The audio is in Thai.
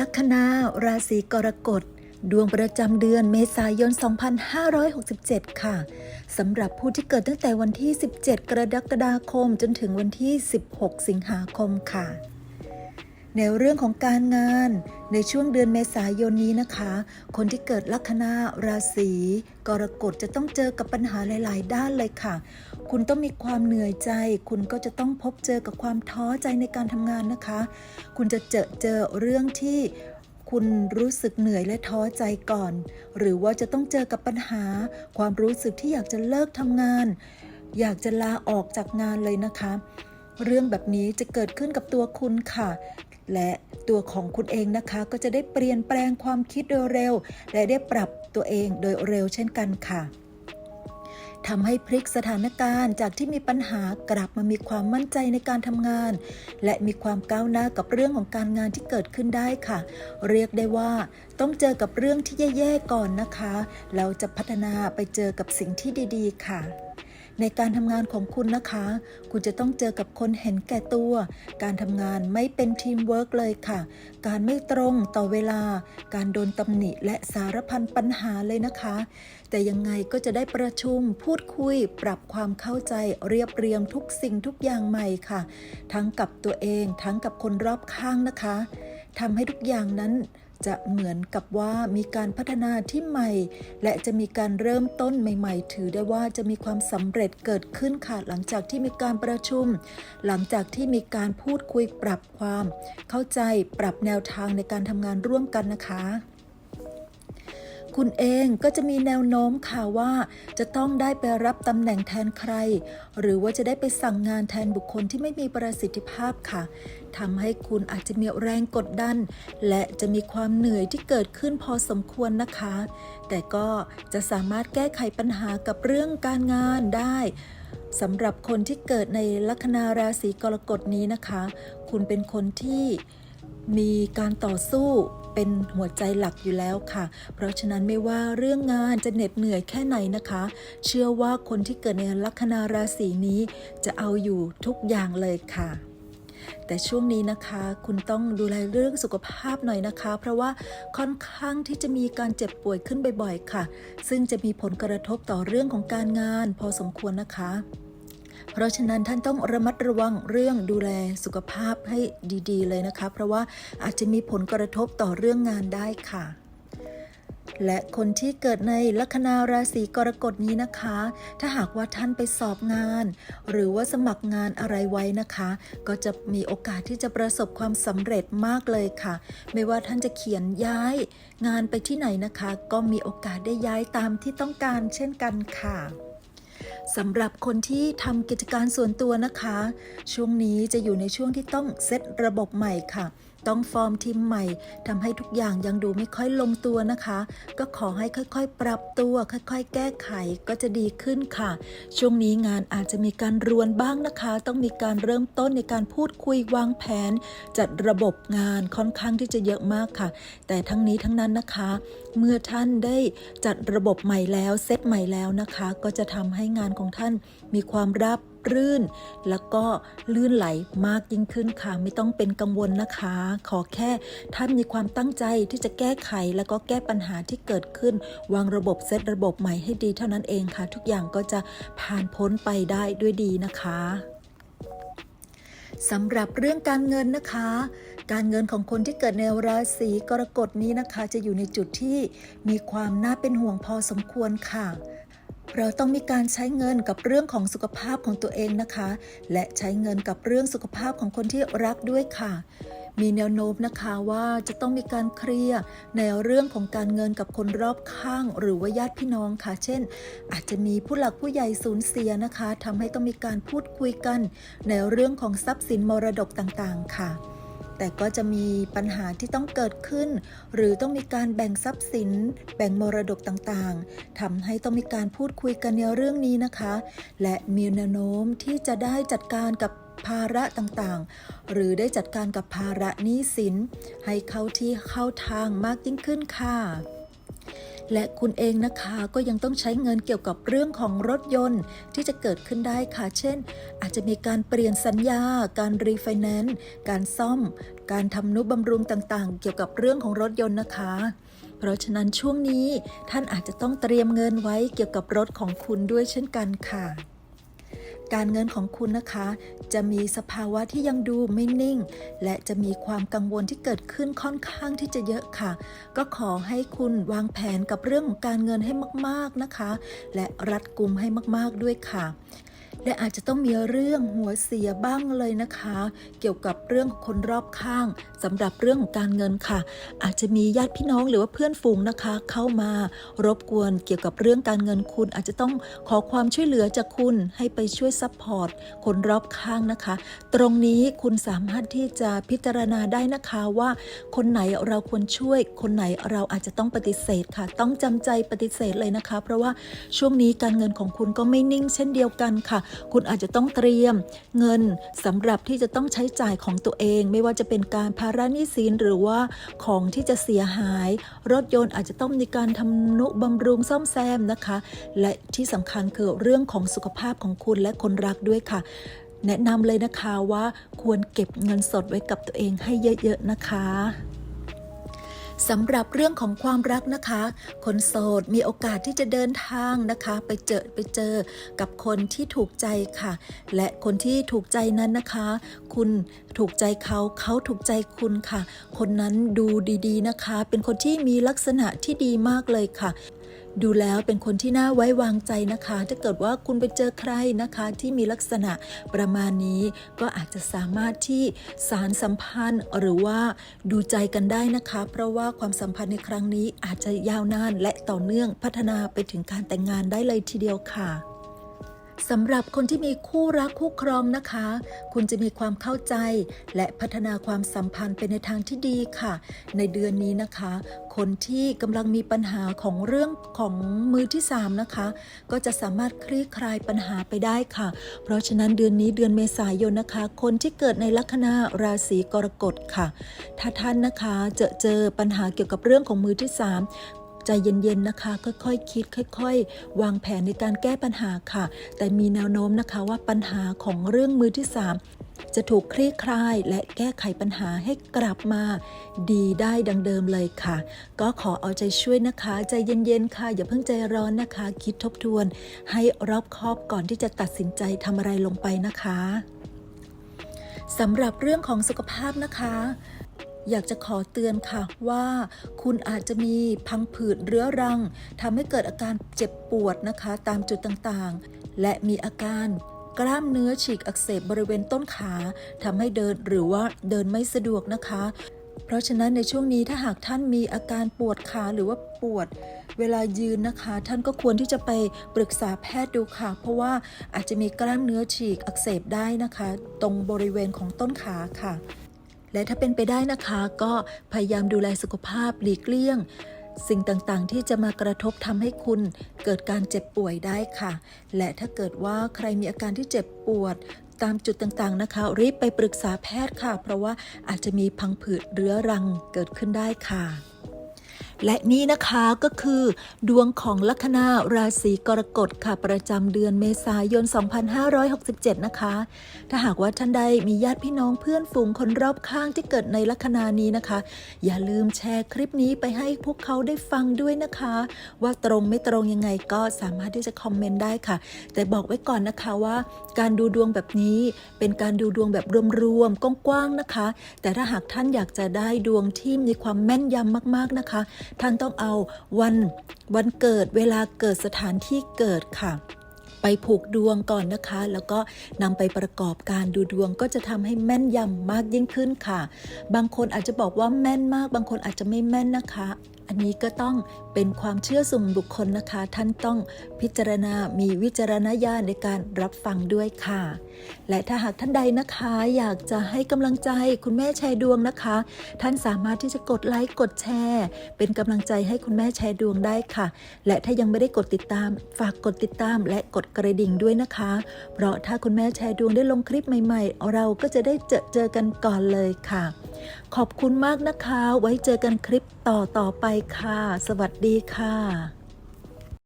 ลัคนาราศีกรกฎ ดวงประจำเดือนเมษายน 2567 ค่ะสำหรับผู้ที่เกิดตั้งแต่วันที่ 17 กรกฎาคมจนถึงวันที่ 16 สิงหาคมค่ะ ในเรื่องของการงานในช่วงเดือนเมษายนนี้นะคะ คนที่เกิดลัคนาราศีกรกฎจะต้องเจอกับปัญหาหลาย ๆ ด้านเลยค่ะ คุณต้องมีความเหนื่อยใจ คุณก็จะต้องพบเจอกับความท้อใจในการทำงานนะคะ คุณจะเจอเจอเรื่องที่คุณรู้สึกเหนื่อยและท้อใจก่อน หรือว่าจะต้องเจอกับปัญหา ความรู้สึกที่อยากจะเลิกทำงาน อยากจะลาออกจากงานเลยนะคะ เรื่องแบบนี้จะเกิดขึ้นกับตัวคุณค่ะ และตัวของคุณเองนะคะก็จะได้เปลี่ยนแปลงความคิดโดยเร็ว และได้ปรับตัวเองโดยเร็วเช่นกันค่ะทำให้พลิกสถานการณ์จากที่มีปัญหากลับมามีความมั่นใจในการทำงาน และมีความก้าวหน้ากับเรื่องของการงานที่เกิดขึ้นได้ค่ะ เรียกได้ว่าต้องเจอกับเรื่องที่แย่ๆก่อนนะคะแล้วจะพัฒนาไปเจอกับสิ่งที่ดี ๆ ค่ะ ในการทำงานของคุณนะคะ คุณจะต้องเจอกับคนเห็นแก่ตัว การทำงานไม่เป็นทีมเวิร์กเลยค่ะ การไม่ตรงต่อเวลา การโดนตำหนิและสารพันปัญหาเลยนะคะ แต่ยังไงก็จะได้ประชุมพูดคุย ปรับความเข้าใจเรียบเรียงทุกสิ่งทุกอย่างใหม่ค่ะ ทั้งกับตัวเองทั้งกับคนรอบข้างนะคะทำให้ทุกอย่างนั้น จะเหมือนกับว่ามีการพัฒนาที่ใหม่ และจะมีการเริ่มต้นใหม่ ๆ ถือได้ว่าจะมีความสำเร็จเกิดขึ้นค่ะหลังจากที่มีการประชุม หลังจากที่มีการพูดคุยปรับความ เข้าใจปรับแนวทางในการทำงานร่วมกันนะคะ คุณเองก็จะมีแนวโน้มค่ะว่า จะต้องได้ไปรับตำแหน่งแทนใคร หรือว่าจะได้ไปสั่งงานแทนบุคคลที่ไม่มีประสิทธิภาพค่ะทำให้คุณอาจจะมีแรงกดดัน และจะมีความเหนื่อยที่เกิดขึ้นพอสมควรนะคะ แต่ก็จะสามารถแก้ไขปัญหากับเรื่องการงานได้สำหรับคนที่เกิดในลัคนาราศีกรกฎนี้นะคะ คุณเป็นคนที่มีการต่อสู้ เป็นหัวใจหลักอยู่แล้วค่ะ เพราะฉะนั้นไม่ว่าเรื่องงานจะเหน็ดเหนื่อยแค่ไหนนะคะ เชื่อว่าคนที่เกิดในลัคนาราศีนี้ จะเอาอยู่ทุกอย่างเลยค่ะแต่ช่วงนี้นะคะคุณต้องดูแลเรื่องสุขภาพหน่อยนะคะ เพราะว่าค่อนข้างที่จะมีการเจ็บป่วยขึ้นบ่อยๆ ค่ะ ซึ่งจะมีผลกระทบต่อเรื่องของการงานพอสมควรนะคะ เพราะฉะนั้นท่านต้องระมัดระวังเรื่องดูแลสุขภาพให้ดีๆ เลยนะคะ เพราะว่าอาจจะมีผลกระทบต่อเรื่องงานได้ค่ะและคนที่เกิดในลัคนาราศีกรกฎนี้นะคะ ถ้าหากว่าท่านไปสอบงาน หรือว่าสมัครงานอะไรไว้นะคะ ก็จะมีโอกาสที่จะประสบความสำเร็จมากเลยค่ะ ไม่ว่าท่านจะเขียนย้ายงานไปที่ไหนนะคะ ก็มีโอกาสได้ย้ายตามที่ต้องการเช่นกันค่ะ สำหรับคนที่ทำกิจการส่วนตัวนะคะ ช่วงนี้จะอยู่ในช่วงที่ต้องเซตระบบใหม่ค่ะ ต้องฟอร์มทีมใหม่ทำให้ทุกอย่างยังดูไม่ค่อยลงตัวนะคะ ก็ขอให้ค่อยๆ ปรับตัว ค่อยๆ แก้ไขก็จะดีขึ้นค่ะ ช่วงนี้งานอาจจะมีการรวนบ้างนะคะ ต้องมีการเริ่มต้นในการพูดคุยวางแผน จัดระบบงานค่อนข้างที่จะเยอะมากค่ะ แต่ทั้งนี้ทั้งนั้นนะคะ เมื่อท่านได้จัดระบบใหม่แล้วเซตใหม่แล้วนะคะ ก็จะทำให้งานของท่านมีความราบ รื่น แล้วก็ลื่นไหลมากยิ่งขึ้นค่ะ ไม่ต้องเป็นกังวลนะคะ ขอแค่ท่านมีความตั้งใจที่จะแก้ไขแล้วก็แก้ปัญหาที่เกิดขึ้น วางระบบเซตระบบใหม่ให้ดีเท่านั้นเองค่ะ ทุกอย่างก็จะผ่านพ้นไปได้ด้วยดีนะคะสำหรับเรื่องการเงินนะคะ การเงินของคนที่เกิดในราศีกรกฎนี้นะคะ จะอยู่ในจุดที่มีความน่าเป็นห่วงพอสมควรค่ะ เราต้องมีการใช้เงินกับเรื่องของสุขภาพของตัวเองนะคะ และใช้เงินกับเรื่องสุขภาพของคนที่รักด้วยค่ะ มีแนวโน้มนะคะว่าจะต้องมีการเคลียร์ในเรื่องของการเงินกับคนรอบข้าง หรือว่าญาติพี่น้องค่ะ เช่น อาจจะมีผู้หลักผู้ใหญ่สูญเสียนะคะทำให้ต้องมีการพูดคุยกัน ในเรื่องของทรัพย์สินมรดกต่างๆ ค่ะ แต่ก็จะมีปัญหาที่ต้องเกิดขึ้น หรือต้องมีการแบ่งทรัพย์สิน แบ่งมรดกต่างๆทำให้ต้องมีการพูดคุยกันในเรื่องนี้นะคะ และมีแนวโน้มที่จะได้จัดการกับภาระต่างๆ หรือได้จัดการกับภาระหนี้สิน ให้เข้าที่เข้าทางมากยิ่งขึ้นค่ะ และคุณเองนะคะก็ยังต้องใช้เงินเกี่ยวกับเรื่องของรถยนต์ที่จะเกิดขึ้นได้ค่ะ เช่น อาจจะมีการเปลี่ยนสัญญา การรีไฟแนนซ์ การซ่อม การทำนุบำรุงต่างๆ เกี่ยวกับเรื่องของรถยนต์นะคะ เพราะฉะนั้นช่วงนี้ท่านอาจจะต้องเตรียมเงินไว้เกี่ยวกับรถของคุณด้วยเช่นกันค่ะ การเงินของคุณนะคะ จะมีสภาวะที่ยังดูไม่นิ่ง และจะมีความกังวลที่เกิดขึ้นค่อนข้างที่จะเยอะค่ะ ก็ขอให้คุณวางแผนกับเรื่องของการเงินให้มาก ๆนะคะ และรัดกุมให้มาก ๆด้วยค่ะ และอาจจะต้องมีเรื่องหัวเสียบ้างเลยนะคะ เกี่ยวกับเรื่องของคนรอบข้างสำหรับเรื่องของการเงินค่ะ อาจจะมีญาติพี่น้องหรือว่าเพื่อนฝูงนะคะ เข้ามารบกวนเกี่ยวกับเรื่องการเงินคุณ อาจจะต้องขอความช่วยเหลือจากคุณให้ไปช่วยซัพพอร์ตคนรอบข้างนะคะ ตรงนี้คุณสามารถที่จะพิจารณาได้นะคะว่า คนไหนเราควรช่วย คนไหนเราอาจจะต้องปฏิเสธค่ะ ต้องจำใจปฏิเสธเลยนะคะ เพราะว่าช่วงนี้การเงินของคุณก็ไม่นิ่งเช่นเดียวกันค่ะคุณอาจจะต้องเตรียมเงินสำหรับที่จะต้องใช้จ่ายของตัวเอง ไม่ว่าจะเป็นการภาระหนี้สินหรือว่าของที่จะเสียหาย รถยนต์อาจจะต้องมีการทำนุบำรุงซ่อมแซมนะคะ และที่สำคัญคือเรื่องของสุขภาพของคุณและคนรักด้วยค่ะ แนะนำเลยนะคะว่าควรเก็บเงินสดไว้กับตัวเองให้เยอะ ๆ นะคะ สำหรับเรื่องของความรักนะคะ คนโสดมีโอกาสที่จะเดินทางนะคะ ไปเจอไปเจอกับคนที่ถูกใจค่ะ และคนที่ถูกใจนั้นนะคะ คุณ ถูกใจเขาเขาถูกใจคุณค่ะ คนนั้นดูดีๆนะคะ เป็นคนที่มีลักษณะที่ดีมากเลยค่ะดูแล้วเป็นคนที่น่าไว้วางใจนะคะ ถ้าเกิดว่าคุณไปเจอใครนะคะที่มีลักษณะประมาณนี้ ก็อาจจะสามารถที่สารสัมพันธ์หรือว่าดูใจกันได้นะคะ เพราะว่าความสัมพันธ์ในครั้งนี้อาจจะยาวนานและต่อเนื่องพัฒนาไปถึงการแต่งงานได้เลยทีเดียวค่ะ สำหรับคนที่มีคู่รักคู่ครองนะคะ คุณจะมีความเข้าใจ และพัฒนาความสัมพันธ์ไปในทางที่ดีค่ะ ในเดือนนี้นะคะ คนที่กำลังมีปัญหาของเรื่องของมือที่สามนะคะ ก็จะสามารถคลี่คลายปัญหาไปได้ค่ะ เพราะฉะนั้นเดือนนี้เดือนเมษายนนะคะ คนที่เกิดในลัคนาราศีกรกฎค่ะ ถ้าท่านนะคะเจอเจอปัญหาเกี่ยวกับเรื่องของมือที่สาม ใจเย็นๆนะคะ ค่อยๆคคิด ค่อย ๆ วางแผนในการแก้ปัญหาค่ะ แต่มีแนวโน้มนะคะว่าปัญหาของเรื่องมือที่ 3 จะถูกคลี่คลาย และแก้ไขปัญหาให้กลับมา ดีได้ดังเดิมเลยค่ะ ก็ขอเอาใจช่วยนะคะ ใจเย็นๆค่ะ อย่าเพิ่งใจร้อนนะคะ คิดทบทวน ให้รอบคอบก่อนที่จะตัดสินใจทำอะไรลงไปนะคะสำหรับเรื่องของสุขภาพนะคะ อยากจะขอเตือนค่ะว่า คุณอาจจะมีพังผืดเรื้อรังทำให้เกิดอาการเจ็บปวดนะคะตามจุดต่างๆ และมีอาการกล้ามเนื้อฉีกอักเสบบริเวณต้นขาทำให้เดินหรือว่าเดินไม่สะดวกนะคะ เพราะฉะนั้นในช่วงนี้ถ้าหากท่านมีอาการปวดขาหรือว่าปวดเวลายืนนะคะ ท่านก็ควรที่จะไปปรึกษาแพทย์ดูค่ะ เพราะว่าอาจจะมีกล้ามเนื้อฉีกอักเสบได้นะคะ ตรงบริเวณของต้นขาค่ะ และถ้าเป็นไปได้นะคะก็พยายามดูแลสุขภาพหลีกเลี่ยง สิ่งต่างๆ ที่จะมากระทบทำให้คุณเกิดการเจ็บป่วยได้ค่ะ และถ้าเกิดว่าใครมีอาการที่เจ็บปวดตามจุดต่างๆนะคะ รีบไปปรึกษาแพทย์ค่ะ เพราะว่าอาจจะมีพังผืดเรื้อรังเกิดขึ้นได้ค่ะ และนี่นะคะก็คือ ดวงของลัคนาราศีกรกฎค่ะ ประจำเดือนเมษายน 2567 นะคะ ถ้าหากว่าท่านใดมีญาติพี่น้องเพื่อนฝูงคนรอบข้างที่เกิดในลัคนานี้นะคะ อย่าลืมแชร์คลิปนี้ไปให้พวกเขาได้ฟังด้วยนะคะ ว่าตรงไม่ตรงยังไงก็สามารถที่จะคอมเมนต์ได้ค่ะ แต่บอกไว้ก่อนนะคะว่าการดูดวงแบบนี้เป็นการดูดวงแบบรวมๆกว้างๆนะคะ แต่ถ้าหากท่านอยากจะได้ดวงที่มีความแม่นยำมากๆนะคะท่านต้องเอาวันวันเกิดเวลาเกิดสถานที่เกิดค่ะ ไปผูกดวงก่อนนะคะ แล้วก็นำไปประกอบการดูดวงก็จะทำให้แม่นยำมากยิ่งขึ้นค่ะ บางคนอาจจะบอกว่าแม่นมาก บางคนอาจจะไม่แม่นนะคะ อันนี้ก็ต้องเป็นความเชื่อส่วนบุคคลนะคะ ท่านต้องพิจารณา มีวิจารณญาณในการรับฟังด้วยค่ะ และถ้าหากท่านใดนะคะ อยากจะให้กำลังใจคุณแม่แชร์ดวงนะคะ ท่านสามารถที่จะกดไลค์กดแชร์ เป็นกำลังใจให้คุณแม่แชร์ดวงได้ค่ะ และถ้ายังไม่ได้กดติดตาม ฝากกดติดตาม และกดกระดิ่งด้วยนะคะ เพราะถ้าคุณแม่แชร์ดวงได้ลงคลิปใหม่ ๆ เราก็จะได้เจอเจอกันก่อนเลยค่ะ ขอบคุณมากนะคะ ไว้เจอกันคลิปต่อต่อๆไปค่ะ สวัสดีค่ะ